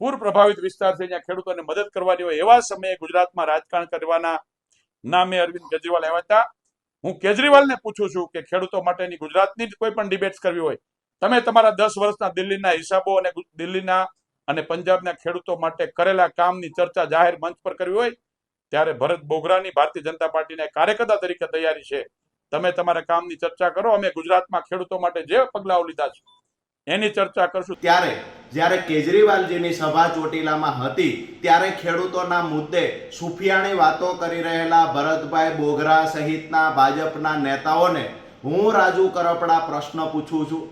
પૂર પ્રભાવિત વિસ્તાર છે, જ્યાં ખેડૂતોને મદદ કરવાની હોય એવા સમયે ગુજરાતમાં રાજકારણ કરવાના નામે અરવિંદ કેજરીવાલ આવ્યા હતા. હું કેજરીવાલને પૂછું છું કે ખેડૂતો માટેની ગુજરાતની કોઈ પણ ડિબેટ્સ કરવી હોય, તમે તમારા દસ વર્ષના દિલ્હીના હિસાબો અને દિલ્હીના અને પંજાબના ખેડૂતો માટે કરેલા કામની ચર્ચા જાહેર મંચ પર કરવી હોય, ત્યારે ભરત બોગરાની ભારતીય જનતા પાર્ટીના કાર્યકર્તા તરીકે તૈયારી છે. તમે તમારા કામની ચર્ચા કરો, અમે ગુજરાતમાં ખેડૂતો માટે જે પગલાઓ લીધા છે, એની ચર્ચા કરશું. ત્યારે જ્યારે કેજરીવાલજીની સભા ચોટીલામાં હતી, ત્યારે ખેડૂતોના મુદ્દે સુફિયાણી વાતો કરી રહેલા ભરતભાઈ બોગરા સહિતના ભાજપના નેતાઓને હું રાજુ કરપડા પ્રશ્ન પૂછું છું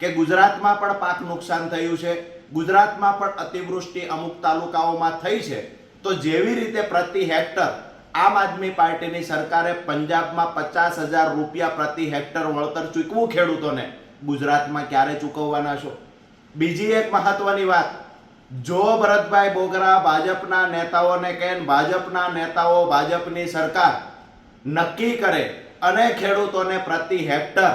કે ગુજરાતમાં પણ પાક નુકસાન થયું છે? ગુજરાતમાં પણ અતિવૃષ્ટિ અમુક તાલુકાઓમાં થઈ છે. તો જેવી રીતે પ્રતિ હેક્ટર આમ આદમી પાર્ટીની સરકારે પંજાબમાં પચાસ હજાર રૂપિયા પ્રતિ હેક્ટર વળતર ચૂકવું ખેડૂતોને, ગુજરાતમાં ક્યારે ચૂકવવાના છો? બીજી એક મહત્વની વાત. જો ભરતભાઈ બોગરા ભાજપના નેતાઓને કહે ભાજપના નેતાઓ ભાજપની સરકાર નક્કી કરે અને ખેડૂતોને પ્રતિ હેક્ટર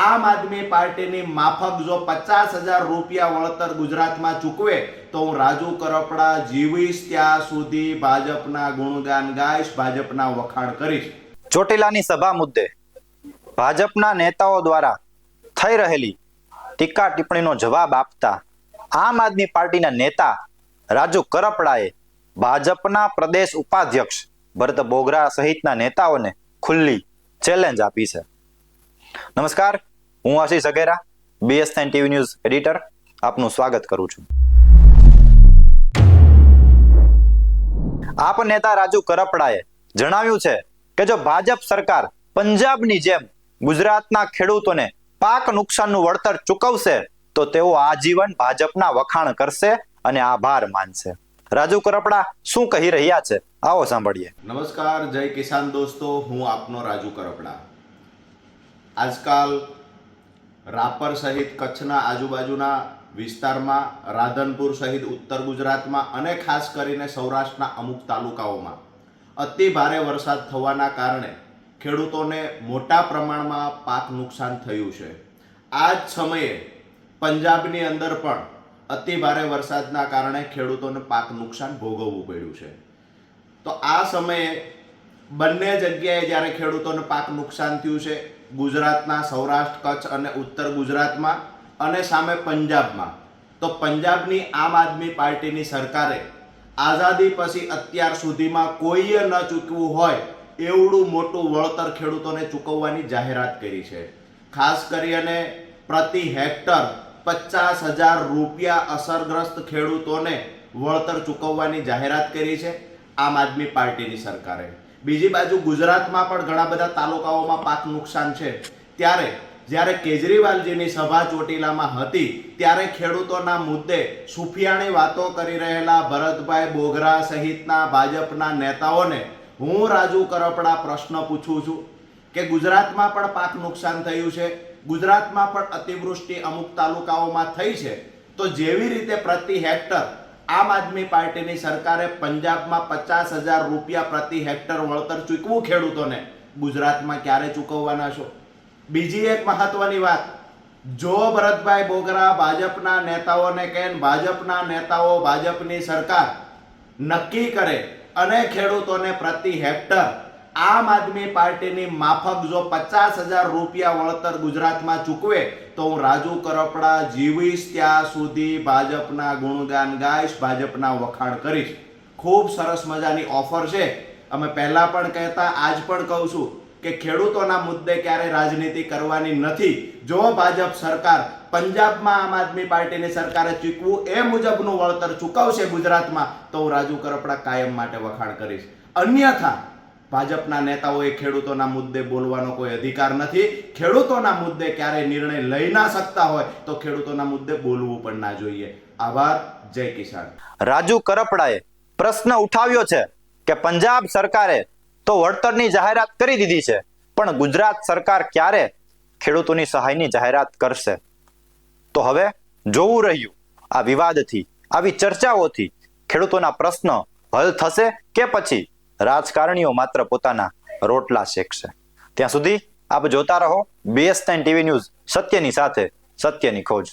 આમ આદમી પાર્ટીની માફક જો પચાસ હજાર રૂપિયા વળતર ગુજરાતમાં ચૂકવે, તો હું રાજુ કરપડા જીવીશ ત્યાં સુધી ભાજપના ગુણગાન ગાઈશ, ભાજપના વખાણ કરીશ. ચોટીલાની સભા મુદ્દે ભાજપના નેતાઓ દ્વારા થઈ રહેલી ટીકા ટિપ્પણીનો જવાબ આપતા આમ આદમી પાર્ટીના નેતા રાજુ કરપડાએ ભાજપના પ્રદેશ ઉપાધ્યક્ષ ભરત બોગરા સહિતના નેતાઓને ખુલ્લી ચેલેન્જ આપી છે. નમસ્કાર, હું Ashish Agera BS nine TV news editor આપનું સ્વાગત કરું છું. આપ નેતા રાજુ કરપડાએ જણાવ્યું છે કે જો ભાજપ સરકાર પંજાબની જેમ ગુજરાતના ખેડૂતોને પાક નુકસાનનું વળતર ચૂકવશે, તો તેઓ આજીવન ભાજપના વખાણ કરશે અને આભાર માનશે. રાજુ કરપડા, શું કહી રહ્યા છે? આવો સાંભળીએ. નમસ્કાર, જય કિસાન દોસ્તો, હું આપનો રાજુ કરપડા. આજકાલ રાપર સહિત કચ્છના આજુબાજુના વિસ્તારમાં, રાધનપુર સહિત ઉત્તર ગુજરાતમાં અને ખાસ કરીને સૌરાષ્ટ્રના અમુક તાલુકાઓમાં અતિ ભારે વરસાદ થવાના કારણે ખેડૂતોને મોટા પ્રમાણમાં પાક નુકસાન થયું છે. આ જ સમયે પંજાબની અંદર પણ અતિ ભારે વરસાદના કારણે ખેડૂતોને પાક નુકસાન ભોગવવું પડ્યું છે. તો આ સમયે બંને જગ્યાએ જ્યારે ખેડૂતોને પાક નુકસાન થયું છે, ગુજરાતના સૌરાષ્ટ્ર, કચ્છ અને ઉત્તર ગુજરાતમાં અને સામે પંજાબમાં, તો પંજાબની આમ આદમી પાર્ટીની સરકારે આઝાદી પછી અત્યાર સુધીમાં કોઈએ ન ચૂકવું હોય એવડું મોટું વળતર ખેડૂતોને ચૂકવવાની જાહેરાત કરી છે. ખાસ કરીને પ્રતિ હેક્ટર પચાસ હજાર રૂપિયા અસરગ્રસ્ત ખેડૂતોને વળતર ચૂકવવાની જાહેરાત કરી છે આમ આદમી પાર્ટીની સરકારે. બીજી બાજુ ગુજરાતમાં પણ ઘણા બધા તાલુકાઓમાં પાક નુકસાન છે. ત્યારે જ્યારે કેજરીવાલજીની સભા ચોટીલામાં હતી, ત્યારે ખેડૂતોના મુદ્દે સુફિયાણી વાતો કરી રહેલા ભરતભાઈ બોગરા સહિતના ભાજપના નેતાઓને હું રાજુ કરપડા પ્રશ્ન પૂછું છું કે ગુજરાતમાં પણ પાક નુકસાન થયું છે? ગુજરાતમાં પણ અતિવૃષ્ટિ અમુક તાલુકાઓમાં થઈ છે. તો જેવી રીતે પ્રતિ હેક્ટર આમ આદમી પાર્ટીની સરકારે પંજાબમાં પચાસ હજાર રૂપિયા પ્રતિ હેક્ટર વળતર ચૂકવું ખેડૂતોને, ગુજરાતમાં ક્યારે ચૂકવવાના છો? બીજી એક મહત્વની વાત, જો ભરતભાઈ બોગરા ભાજપના નેતાઓને કહે ભાજપના નેતાઓ ભાજપની સરકાર નક્કી કરે અને ખેડૂતોને પ્રતિ હેક્ટર આમ આદમી પાર્ટીની માફક જો પચાસ હજાર રૂપિયા વળતર ગુજરાતમાં ચૂકવે, તો હું રાજુ કરપડા જીવીશ ત્યાં સુધી ભાજપના ગુણગાન ગાઈશ, ભાજપના વખાણ કરીશ. ખૂબ સરસ મજાની ઓફર છે. અમે પહેલાં પણ કહેતા, આજ પણ કહું છું કે ખેડૂતોના મુદ્દે ક્યારે રાજનીતિ કરવાની નથી. જો ભાજપ સરકાર પંજાબમાં આમ આદમી પાર્ટીની સરકારે ચૂકવું એ મુજબનું વળતર ચૂકવશે ગુજરાતમાં, તો હું રાજુ કરપડા કાયમ માટે વખાણ કરીશ. અન્યથા, ભાજપના નેતાઓએ ખેડૂતોના મુદ્દે બોલવાનો કોઈ અધિકાર નથી. ખેડૂતોના મુદ્દે ક્યારે નિર્ણય લઈ ના શકતા હોય, તો ખેડૂતોના મુદ્દે બોલવું પણ ના જોઈએ. આભાર. જય કિસાન. રાજુ કરપડાએ પ્રશ્ન ઉઠાવ્યો છે કે પંજાબ સરકારે તો વળતરની જાહેરાત કરી દીધી છે. પણ ગુજરાત સરકાર ક્યારે ખેડૂતોની સહાયની જાહેરાત કરશે? તો હવે જોવું રહ્યું આ વિવાદથી, આવી ચર્ચાઓથી ખેડૂતોના પ્રશ્ન હલ થશે કે પછી રાજકારણીઓ માત્ર પોતાના રોટલા શેકશે? ત્યાં સુધી આપ જોતા રહો બીએસ ટીવી ન્યૂઝ, સત્યની સાથે, સત્યની ખોજ.